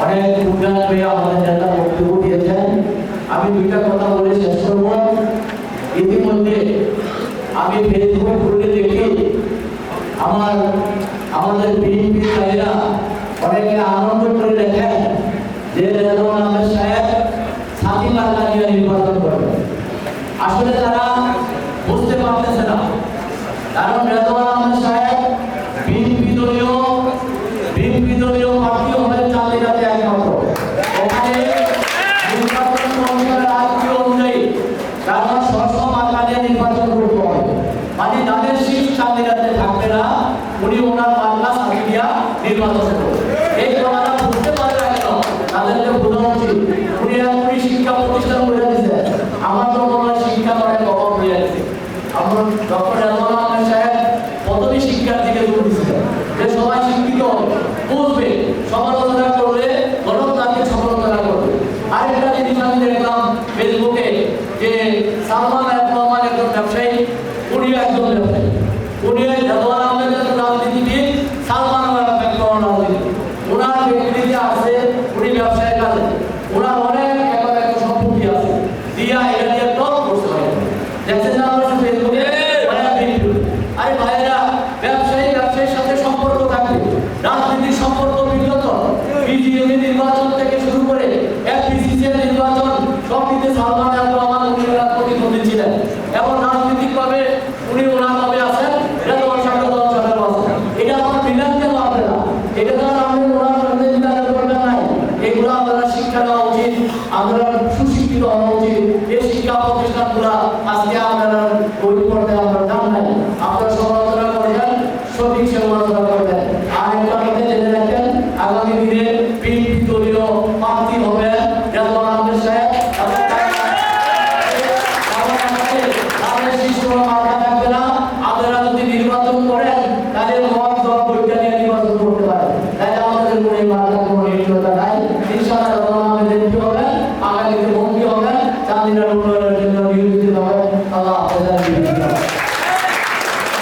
অনেক পেয়ে আমাদের নেতা দিয়েছেন আমি দুইটা কথা বলে আমি ফেসবুক দেখি আমার আমাদের বিএনপি অনেকে আনন্দ করে লেখেন যে রেজওয়ান আহমেদ সাহেব সাথী নিয়ে নির্বাচন করবে। আসলে তারা বুঝতে পারতেছে না কারণ রেজওয়ান আহমেদ সাহেব বিএনপি দলীয় বিএনপি দলীয় প্রার্থী হলেন চাঁদিনাতে একমাত্র ওখানে নির্বাচন কমিশনের আইন অনুযায়ী কারণ সরসম নিয়ে নির্বাচন করতে হবে মানে এই কথাটা বুঝতে পারে না তাদেরকে বোঝা উচিত উনি শিক্ষা প্রতিষ্ঠান করে দিচ্ছে আমার তো মনে হয় শিক্ষা অনেক অভাব হয়ে গেছে আমরা ডক্টর রেজওয়ান আহমেদ সাহেব প্রথমে শিক্ষার দিকে জোর দিচ্ছিলেন যে সবাই শিক্ষিত হবে বুঝবে সমালোচনা করবে গণতান্ত্রিক সমালোচনা করবে আরেকটা জিনিস আমি দেখলাম ফেসবুকে যে সালমান রহমান একজন ব্যবসায়ী উনি একজন ব্যবসায়ী। উনি রেজওয়ান আহমেদ একজন রাজনীতিবিদ সালমান আল একজন রাজনীতিবিদ ওনার ব্যক্তিতে আছে উনি ব্যবসায়ের কাজে ওনার অনেক এবার একটা সম্পত্তি আছে। দিয়া এটা দিয়ে টপ করতে পারে দেখছেন না আমরা ফেসবুকে আরে ভাইরা ব্যবসায়ী ব্যবসায়ীর সাথে সম্পর্ক থাকবে রাজনীতির সম্পর্ক বিগত বিজিএমি নির্বাচন থেকে শুরু করে এফপিসিসি এর নির্বাচন সব দিতে সালমান আল রহমান উনি ওনার প্রতিদ্বন্দ্বী ছিলেন এবং রাজনৈতিকভাবে উনি ওনার ভাবে আছেন রেজওয়ান সাহেব দল সাহেব আছেন এটা আমার মিলান কেন আসবে না এটা তো আর আমাদের ওনার মধ্যে মিলানের দরকার নাই এগুলো আপনারা শিক্ষা দেওয়া উচিত আমরা সুশিক্ষিত হওয়া উচিত। এই শিক্ষা প্রতিষ্ঠানগুলা আজকে আপনারা বই পড়তে আপনারা জান নাই। আপনারা সমালোচনা করবেন সঠিক সমালোচনা করবেন আর একটা কথা জেনে রাখেন, আগামী দিনে বিএনপি দলীয় প্রার্থী হবে রেজওয়ান আহমেদ সাহেব। আপনারা যদি নির্বাচন করেন তাহলে let them you.